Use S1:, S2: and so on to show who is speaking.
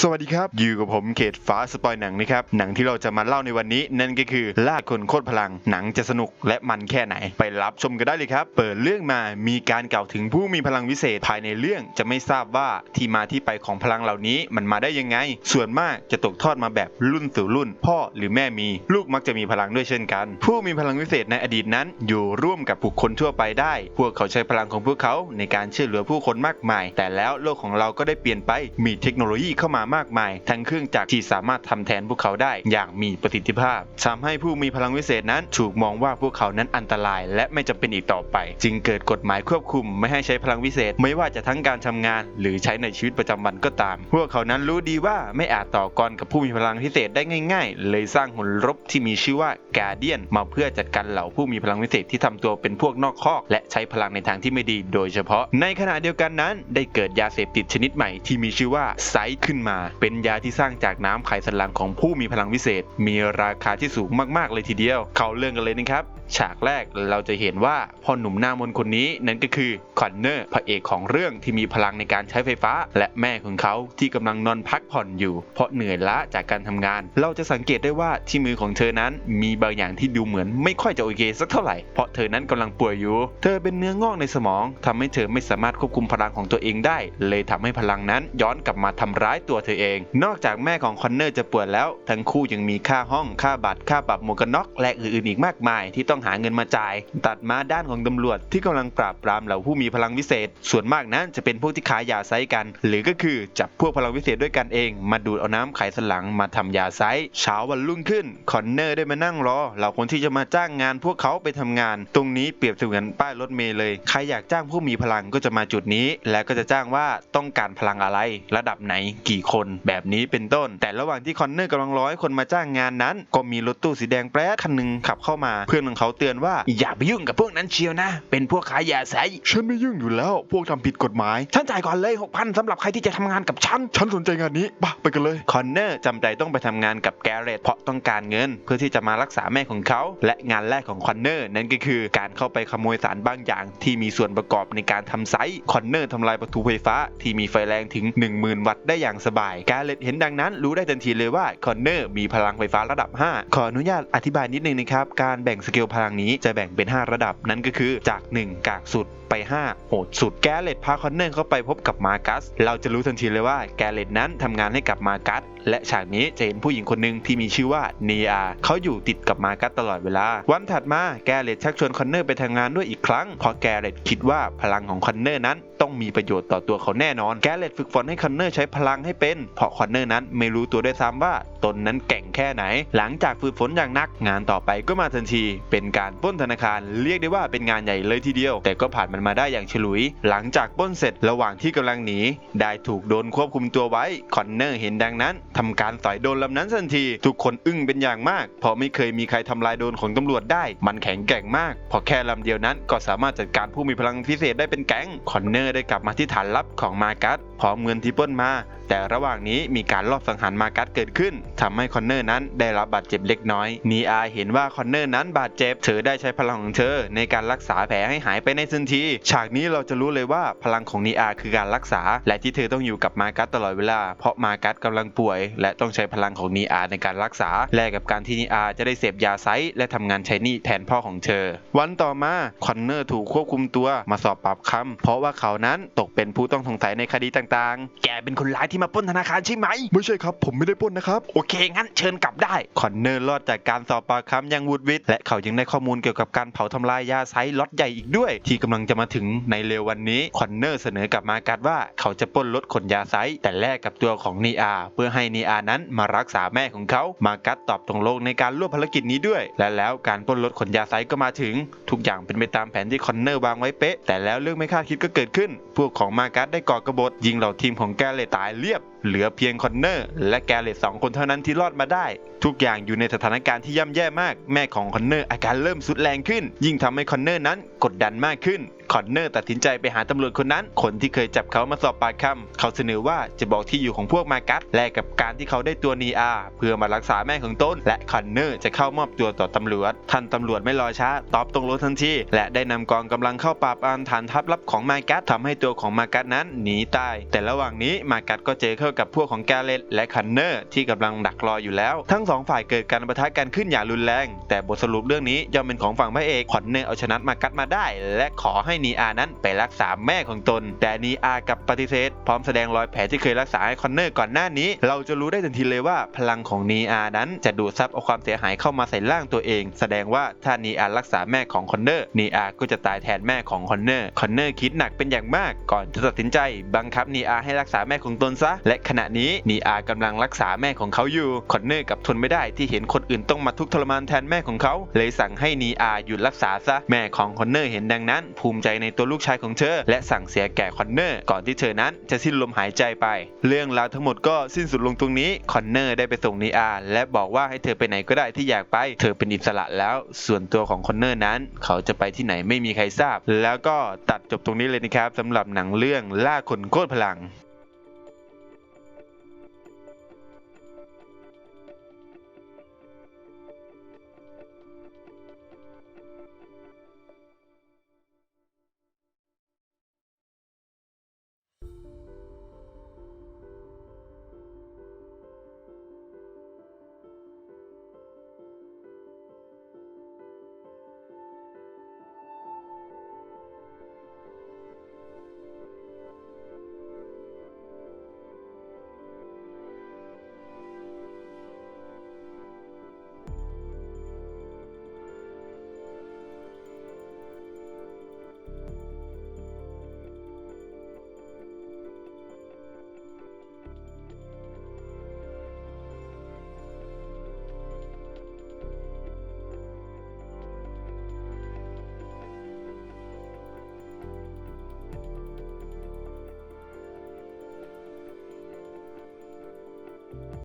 S1: สวัสดีครับอยู่กับผมเขตฟ้าสปอยหนังนะครับหนังที่เราจะมาเล่าในวันนี้ นั่นก็คือล่าคนโคตรพลังหนังจะสนุกและมันแค่ไหน ไปรับชมกันได้เลยครับ เปิดเรื่องมามีการกล่าวถึงผู้มีพลังวิเศษภายในเรื่องจะไม่ทราบว่าที่มาที่ไปของพลังเหล่านี้มันมาได้ยังไง ส่วนมากจะตกทอดมาแบบรุ่นสู่รุ่น พ่อหรือแม่มีลูกมักจะมีพลังด้วยเช่นกัน ผู้มีพลังวิเศษในอดีตนั้น อยู่ร่วมกับบุคคลทั่วไปได้ พวกเขาใช้พลังของพวกเขาในการช่วยเหลือผู้คนมากมาย แต่แล้วโลกของเราก็ได้เปลี่ยนไปมีเทคโนโลยีเข้ามามากมาย ทั้งเครื่องจักรที่สามารถทำแทนพวกเขาได้อย่างมีประสิทธิภาพทำให้ผู้มีพลังวิเศษนั้นถูกมองว่าพวกเขานั้นอันตราย และไม่จำเป็นอีกต่อไป จึงเกิดกฎหมายควบคุมไม่ให้ใช้พลังวิเศษ ไม่ว่าจะทั้งการทำงาน หรือใช้ในชีวิตประจำวันก็ตาม พวกเขานั้นรู้ดีว่าไม่อาจต่อกรกับผู้มีพลังพิเศษได้ง่าย ๆ เลยสร้างหุ่นรบที่มีชื่อว่ากาเดียนมาเพื่อจัดการเหล่าผู้มีพลังวิเศษที่ทำตัวเป็นพวกนอกคอก และใช้พลังในทางที่ไม่ดี โดยเฉพาะ ในขณะเดียวกันนั้น ได้เกิดยาเสพติดชนิดใหม่ที่มีชื่อว่าไซต์ขึ้นมา เป็นยาที่สร้างจากน้ำไขสันหลังของผู้มีพลังวิเศษ มีราคาที่สูงมากๆเลยทีเดียว เข้าเรื่องกันเลยนะครับ ฉากแรกเราจะเห็นว่าพ่อหนุ่มหน้ามนคนนี้นั่นก็คือคอนเนอร์พระเอกของเรื่องที่มีพลังในการใช้ไฟฟ้า และแม่ของเขาที่กำลังนอนพักผ่อนอยู่ เพราะเหนื่อยล้าจากการทำงาน เราจะสังเกตได้ว่าที่มือของเธอนั้นมีบางอย่างที่ดูเหมือนไม่ค่อยจะโอเคสักเท่าไหร่ เพราะเธอนั้นกำลังป่วยอยู่ เธอเป็นเนื้องอกในสมองทำให้เธอไม่สามารถควบคุมพลังของตัวเองได้ เลยทำให้พลังนั้นย้อนกลับมาทำร้ายตัวเธอเอง นอกจากแม่ของคอนเนอร์จะป่วยแล้ว ทั้งคู่ยังมีค่าห้องค่าบัตรค่าปรับหมวกกันน็อกและอื่นๆอีกมากมาย ที่ต้องหาเงินมาจ่าย ตัดมาด้านของตำรวจที่กำลังปราบปรามเหล่าผู้มีพลังวิเศษ ส่วนมากนั้นจะเป็นพวกที่ขายยาไซกัน หรือก็คือจับพวกพลังวิเศษด้วยกันเอง มาดูดเอาน้ำไขสันหลังมาทำยาไซเช้าวันรุ่งขึ้นคอนเนอร์ได้มานั่งรอเหล่าคนที่จะมาจ้างงานพวกเขาไปทำงาน ตรงนี้เปรียบเสมือนป้ายรถเมล์เลยใครอยากจ้างผู้มีพลังก็จะมาจุดนี้ แล้วก็จะจ้างว่าต้องการพลังอะไร ระดับไหนกี่คนแบบนี้เป็นต้น แต่ระหว่างที่คอนเนอร์กำลังรอให้คนมาจ้างงานนั้น ก็มีรถตู้สีแดงแปรดคันหนึ่งขับเข้ามา เพื่อนของเขาเตือนว่าอย่าไปยุ่งกับพวกนั้นเชียวนะ เป็นพวกขายยาไซฉันไม่ยุ่งอยู่แล้ว พวกทำผิดกฎหมาย ฉันจ่ายก่อนเลย 6,000สำหรับใครที่จะทำงานกับฉัน ฉันสนใจงานนี้ปะไปกันเลย คอนเนอร์จำใจต้องไปทำงานกับแกเรตเพราะต้องการเงิน เพื่อที่จะมารักษาแม่ของเขา และงานแรกของคอนเนอร์นั่นก็คือการเข้าไปขโมยสารบางอย่าง ที่มีส่วนประกอบในการทำไซต์คอนเนอร์ทำลายประตูไฟฟ้าที่มีไฟแรงถึง 10,000 วัตต์ได้อย่างสบายแกเรตเห็นดังนั้น รู้ได้ทันทีเลยว่าคอนเนอร์มีพลังไฟฟ้าระดับ 5 ขออนุญาตอธิบายนิดนึงนะครับ การแบ่งสเกลพลังนี้จะแบ่งเป็น 5 ระดับนั่นก็คือจาก 1 กากสุดไป 5 โหดสุดแกเรตพาคอนเนอร์เข้าไปพบกับมาร์กัส เราจะรู้ทันทีเลยว่าแกเรตนั้นทำงานให้กับมาร์กัส และฉากนี้จะเห็นผู้หญิงคนหนึ่งที่มีชื่อว่าเนียเขาอยู่ติดกับมาร์กัสตลอดเวลา วันถัดมาแกเรตชักชวนคอนเนอร์ไปทำงานด้วยอีกครั้งเพราะแกเรตคิดว่าพลังของคอนเนอร์นั้น ต้องมีประโยชน์ต่อตัวเขาแน่นอน แกเรตฝึกฝนให้คอนเนอร์ใช้พลังให้เป็นเพราะคอนเนอร์นั้นไม่รู้ตัวด้วยซ้ำว่าตนนั้นเก่งแค่ไหน หลังจากฝึกฝนอย่างหนักงานต่อไปก็มาทันที เป็นการปล้นธนาคารเรียกได้ว่าเป็นงานใหญ่เลยทีเดียว แต่ก็ผ่านมันมาได้อย่างฉลุย หลังจากปล้นเสร็จระหว่างที่กำลังหนี ได้ถูกโดนควบคุมตัวไว้คอนเนอร์เห็นดังนั้นทำการต่อยโดนลำนั้นทันที ทุกคนอึ้งเป็นอย่างมาก เพราะไม่เคยมีใครทำลายโดนของตำรวจได้ มันแข็งแกร่งมาก พอแค่ลำเดียวนั้นก็สามารถจัดการผู้มีพลังพิเศษได้เป็นแก๊งคอนเนอร์ได้กลับมาที่ฐานลับของมากัสพร้อมเงินที่ปล้นมา แต่ระระหว่างนี้มีการลอบสังหารมากัสเกิดขึ้นทำให้คอนเนอร์นั้นได้รับบาดเจ็บเล็กน้อยนีอาเห็นว่าคอนเนอร์นั้นบาดเจ็บเธอได้ใช้พลังของเธอ ในการรักษาแผลให้หายไปในทันที ฉากนี้เราจะรู้เลยว่าพลังของนีอาคือการรักษา และที่เธอต้องอยู่กับมากัสตลอดเวลา เพราะมากัสกำลังป่วย และต้องใช้พลังของนีอาในการรักษา แลกกับการที่นีอาจะได้เสพยาไซส์และทำงานใช้หนี้แทนพ่อของเธอ วันต่อมาคอนเนอร์ถูกควบคุมตัวมาสอบปากคำเพราะว่าเขานั้นตกเป็นผู้ต้องสงสัยในคดีต่างๆ แกเป็นคนร้ายที่มาปล้นธนาคารใช่ไหม ไม่ใช่ครับ ผมไม่ได้ปล้นนะครับ โอเค งั้นเชิญกลับได้ คอนเนอร์รอดจากการสอบปากคำอย่างวุดวิดและเขายังได้ข้อมูลเกี่ยวกับการเผาทำลายยาไซส์ล็อตใหญ่อีกด้วย ที่กำลังจะมาถึงในเร็ววันนี้ คอนเนอร์เสนอกับมากัสว่าเขาจะปล้นรถขนยาไซส์แต่แลกกับตัวของนีอาเพื่อให้นีอานั้นมารักษาแม่ของเขา มากัสตอบตรงลงในการร่วมภารกิจนี้ด้วย และแล้วการปล้นรถขนยาไซส์ก็มาถึง ทุกอย่างเป็นไปตามแผนที่คอนเนอร์วางไว้เป๊ะ แต่แล้วเรื่องไม่คาดคิดก็เกิดขึ้น พวกของมากัสได้ก่อกบฏยิงเหล่าทีมของแกเลยตายเรียบ เหลือเพียงคอนเนอร์และแกเลตสองคนเท่านั้นที่รอดมาได้ ทุกอย่างอยู่ในสถานการณ์ที่ย่ำแย่มาก แม่ของคอนเนอร์อาการเริ่มสุดแรงขึ้น ยิ่งทำให้คอนเนอร์นั้นกดดันมากขึ้น คอนเนอร์ตัดสินใจไปหาตำรวจคนนั้น คนที่เคยจับเขามาสอบปากคำเขาเสนอว่าจะบอกที่อยู่ของพวกมากัสแลกกับการที่เขาได้ตัวนีอาเพื่อมารักษาแม่ของตนและคอนเนอร์จะเข้ามอบตัวต่อตำรวจท่านตำรวจไม่รอช้าตอบตรงรถทันทีและได้นำกองกำลังเข้าปราบปรามฐานทัพลับของมากัสทำให้ตัวของมากัสนั้นหนีตายแต่ระหว่างนี้มากัสก็เจอเข้ากับพวกของแกเลตและคอนเนอร์ที่กำลังดักรออยู่แล้ว ทั้งสองฝ่ายเกิดการปะทะกันขึ้นอย่างรุนแรง แต่บทสรุปเรื่องนี้ย่อมเป็นของฝั่งพระเอกคอนเนอร์เอาชนะมากัสมาได้ และขอให้นีอานั้นไปรักษาแม่ของตน แต่นีอากับปฏิเสธ พร้อมแสดงรอยแผลที่เคยรักษาให้คอนเนอร์ก่อนหน้านี้ เราจะรู้ได้ทันทีเลยว่าพลังของนีอานั้นจะดูดซับเอาความเสียหายเข้ามาใส่ร่างตัวเอง แสดงว่าถ้านีอารักษาแม่ของคอนเนอร์นีอาก็จะตายแทนแม่ของคอนเนอร์คอนเนอร์คิดหนักเป็นอย่างมากก่อนจะตัดสินใจ บังคับนีอาให้รักษาแม่ของตนซะ และขณะนี้นีอากำลังรักษาแม่ของเขาอยู่คอนเนอร์กับทนไม่ได้ที่เห็นคนอื่นต้องมาทุกข์ทรมานแทนแม่ของเขา เลยสั่งให้นีอาหยุดรักษาซะแม่ของคอนเนอร์เห็นดังนั้นภูมิใจในตัวลูกชายของเธอ และสั่งเสียแก่คอนเนอร์ก่อนที่เธอนั้นจะสิ้นลมหายใจไป เรื่องราวทั้งหมดก็สิ้นสุดลงตรงนี้คอนเนอร์ได้ไปส่งนีอาและบอกว่าให้เธอไปไหนก็ได้ที่อยากไป เธอเป็นอิสระแล้ว ส่วนตัวของคอนเนอร์นั้น เขาจะไปที่ไหนไม่มีใครทราบ แล้วก็ตัดจบตรงนี้เลยนะครับสำหรับหนังเรื่องล่าคนโคตรพลัง